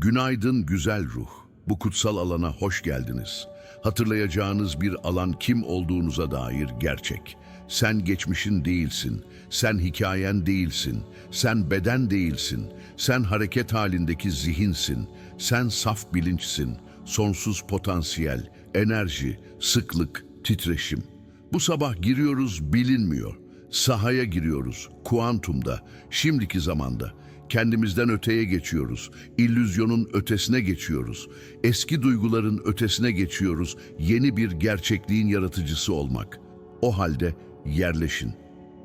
Günaydın güzel ruh. Bu kutsal alana hoş geldiniz. Hatırlayacağınız bir alan kim olduğunuza dair gerçek. Sen geçmişin değilsin. Sen hikayen değilsin. Sen beden değilsin. Sen hareket halindeki zihinsin. Sen saf bilinçsin. Sonsuz potansiyel, enerji, sıklık, titreşim. Bu sabah giriyoruz bilinmiyor. Sahaya giriyoruz, kuantumda, şimdiki zamanda. Kendimizden öteye geçiyoruz. İllüzyonun ötesine geçiyoruz. Eski duyguların ötesine geçiyoruz. Yeni bir gerçekliğin yaratıcısı olmak. O halde yerleşin.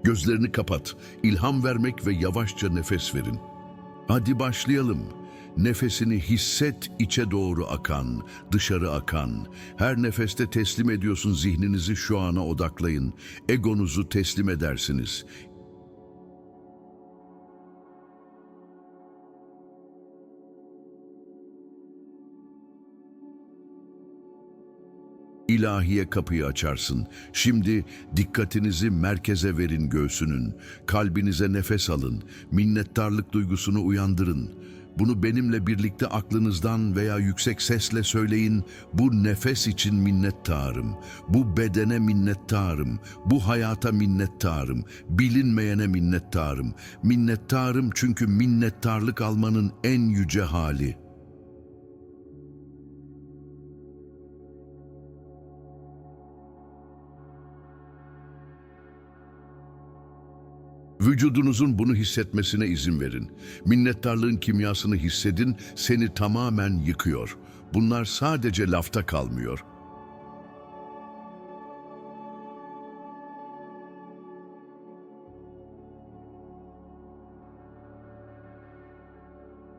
Gözlerini kapat. İlham vermek ve yavaşça nefes verin. Hadi başlayalım. Nefesini hisset içe doğru akan, dışarı akan. Her nefeste teslim ediyorsun zihninizi şu ana odaklayın. Egonuzu teslim edersiniz. İlahiye kapıyı açarsın. Şimdi dikkatinizi merkeze verin göğsünün. Kalbinize nefes alın. Minnettarlık duygusunu uyandırın. Bunu benimle birlikte aklınızdan veya yüksek sesle söyleyin. Bu nefes için minnettarım. Bu bedene minnettarım. Bu hayata minnettarım. Bilinmeyene minnettarım. Minnettarım çünkü minnettarlık almanın en yüce hali.'' Vücudunuzun bunu hissetmesine izin verin. Minnettarlığın kimyasını hissedin, seni tamamen yıkıyor. Bunlar sadece lafta kalmıyor.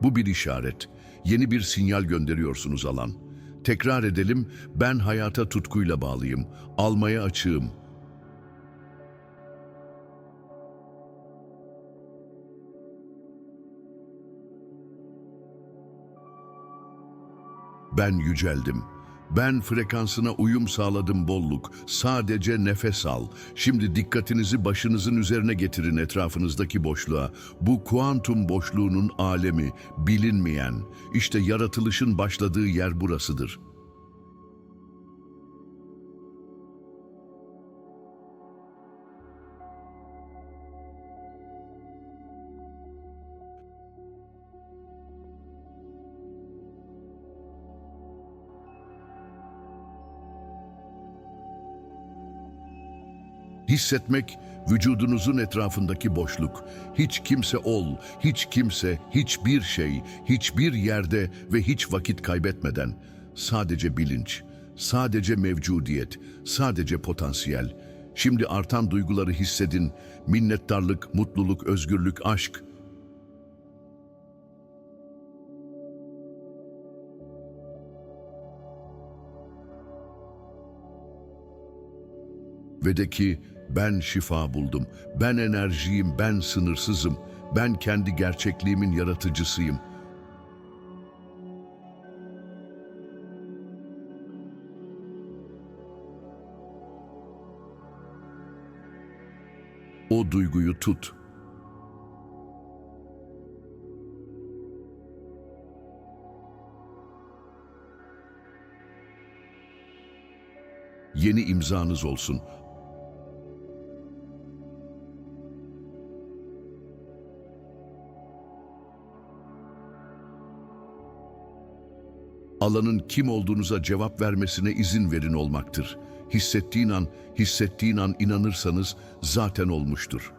Bu bir işaret. Yeni bir sinyal gönderiyorsunuz alan. Tekrar edelim, ben hayata tutkuyla bağlıyım, almaya açığım, Ben yüceldim. Ben frekansına uyum sağladım bolluk. Sadece nefes al. Şimdi dikkatinizi başınızın üzerine getirin etrafınızdaki boşluğa. Bu kuantum boşluğunun alemi, bilinmeyen. İşte yaratılışın başladığı yer burasıdır. Hissetmek, vücudunuzun etrafındaki boşluk. Hiç kimse ol, hiç kimse, hiçbir şey, hiçbir yerde ve hiç vakit kaybetmeden. Sadece bilinç, sadece mevcudiyet, sadece potansiyel. Şimdi artan duyguları hissedin. Minnettarlık, mutluluk, özgürlük, aşk. Ve de ki ben şifa buldum, ben enerjiyim, ben sınırsızım, ben kendi gerçekliğimin yaratıcısıyım. O duyguyu tut. Yeni imzanız olsun. Alanın kim olduğunuza cevap vermesine izin verin olmaktır. Hissettiğin an, hissettiğin an inanırsanız zaten olmuştur.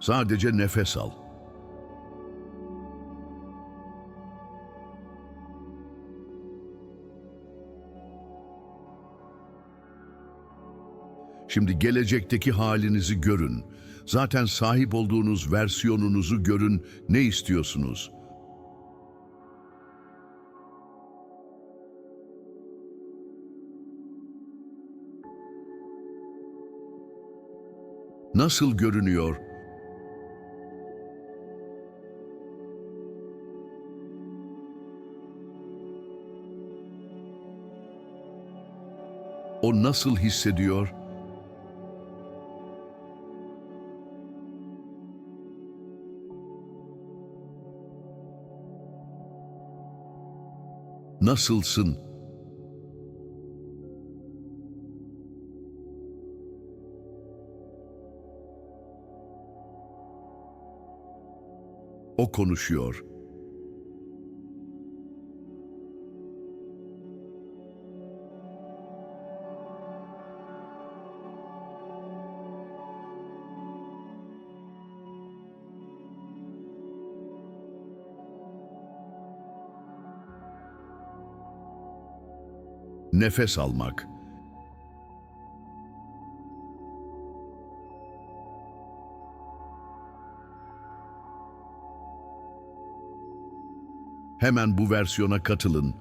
Sadece nefes al. Şimdi gelecekteki halinizi görün. Zaten sahip olduğunuz versiyonunuzu görün. Ne istiyorsunuz? Nasıl görünüyor? O nasıl hissediyor? Nasılsın? O konuşuyor. Nefes almak. Hemen bu versiyona katılın.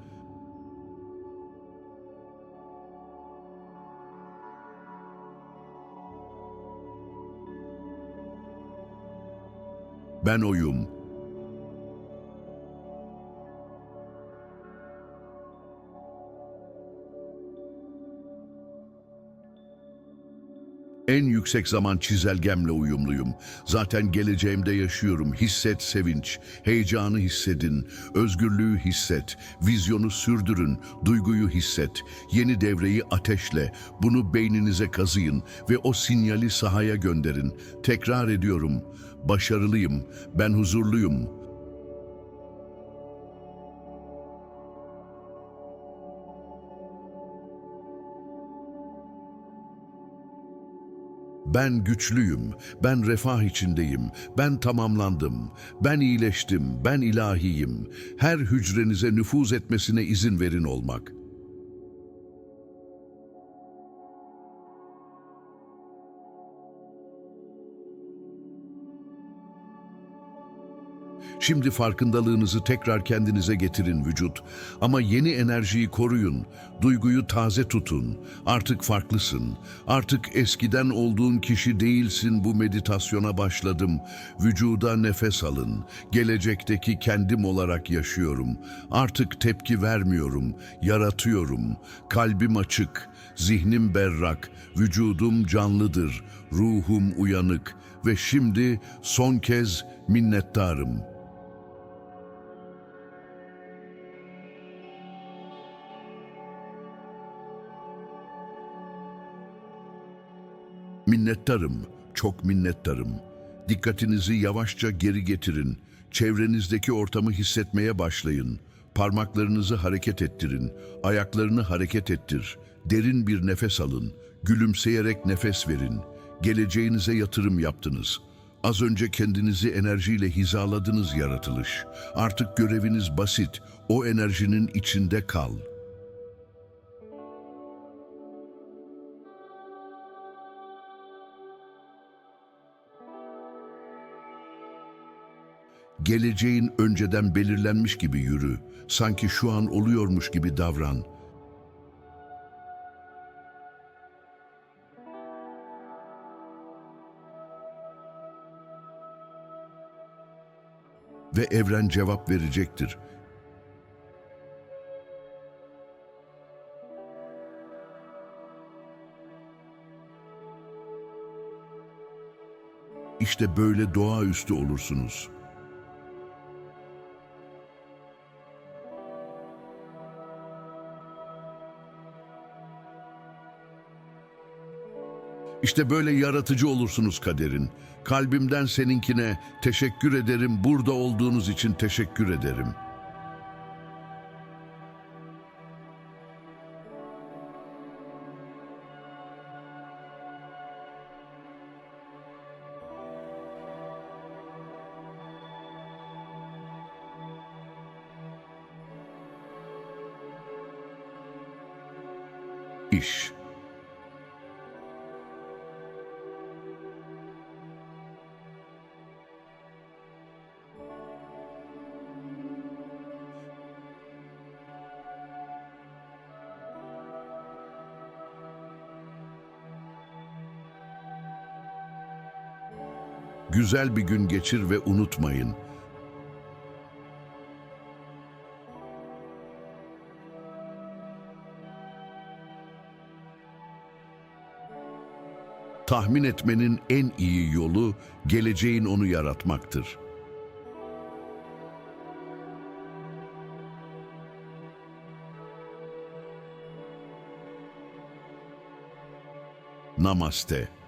Ben oyum. En yüksek zaman çizelgemle uyumluyum. Zaten geleceğimde yaşıyorum. Hisset sevinç, heyecanı hissedin, özgürlüğü hisset, vizyonu sürdürün, duyguyu hisset. Yeni devreyi ateşle, bunu beyninize kazıyın ve o sinyali sahaya gönderin. Tekrar ediyorum, başarılıyım, ben huzurluyum, Ben güçlüyüm, ben refah içindeyim, ben tamamlandım, ben iyileştim, ben ilahiyim. Her hücrenize nüfuz etmesine izin verin olmak. Şimdi farkındalığınızı tekrar kendinize getirin vücut. Ama yeni enerjiyi koruyun. Duyguyu taze tutun. Artık farklısın. Artık eskiden olduğun kişi değilsin bu meditasyona başladım. Vücuda nefes alın. Gelecekteki kendim olarak yaşıyorum. Artık tepki vermiyorum. Yaratıyorum. Kalbim açık. Zihnim berrak. Vücudum canlıdır. Ruhum uyanık. Ve şimdi son kez minnettarım.'' Minnettarım, çok minnettarım. Dikkatinizi yavaşça geri getirin. Çevrenizdeki ortamı hissetmeye başlayın. Parmaklarınızı hareket ettirin. Ayaklarını hareket ettir. Derin bir nefes alın. Gülümseyerek nefes verin. Geleceğinize yatırım yaptınız. Az önce kendinizi enerjiyle hizaladınız yaratılış. Artık göreviniz basit. O enerjinin içinde kal.'' Geleceğin önceden belirlenmiş gibi yürü. Sanki şu an oluyormuş gibi davran. Ve evren cevap verecektir. İşte böyle doğaüstü olursunuz.'' İşte böyle yaratıcı olursunuz kaderin. Kalbimden seninkine teşekkür ederim, burada olduğunuz için teşekkür ederim. İş. Güzel bir gün geçir ve unutmayın. Tahmin etmenin en iyi yolu geleceğin onu yaratmaktır. Namaste.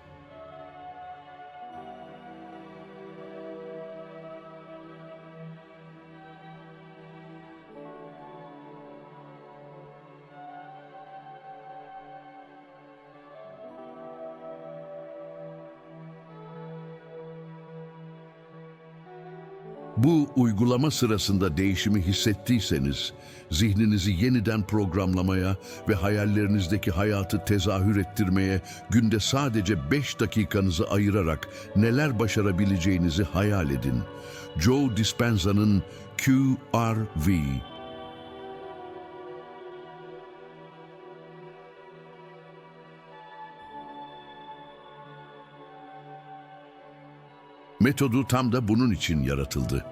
Bu uygulama sırasında değişimi hissettiyseniz, zihninizi yeniden programlamaya ve hayallerinizdeki hayatı tezahür ettirmeye günde sadece 5 dakikanızı ayırarak neler başarabileceğinizi hayal edin. Joe Dispenza'nın QRV Metodu tam da bunun için yaratıldı.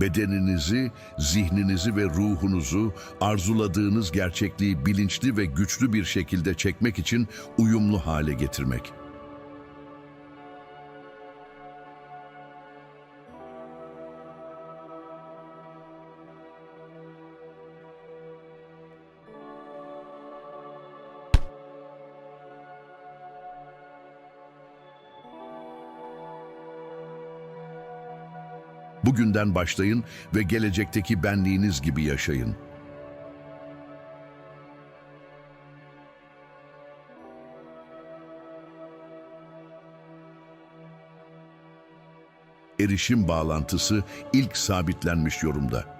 Bedeninizi, zihninizi ve ruhunuzu arzuladığınız gerçekliği bilinçli ve güçlü bir şekilde çekmek için uyumlu hale getirmek. Bugünden başlayın ve gelecekteki benliğiniz gibi yaşayın. Erişim bağlantısı ilk sabitlenmiş yorumda.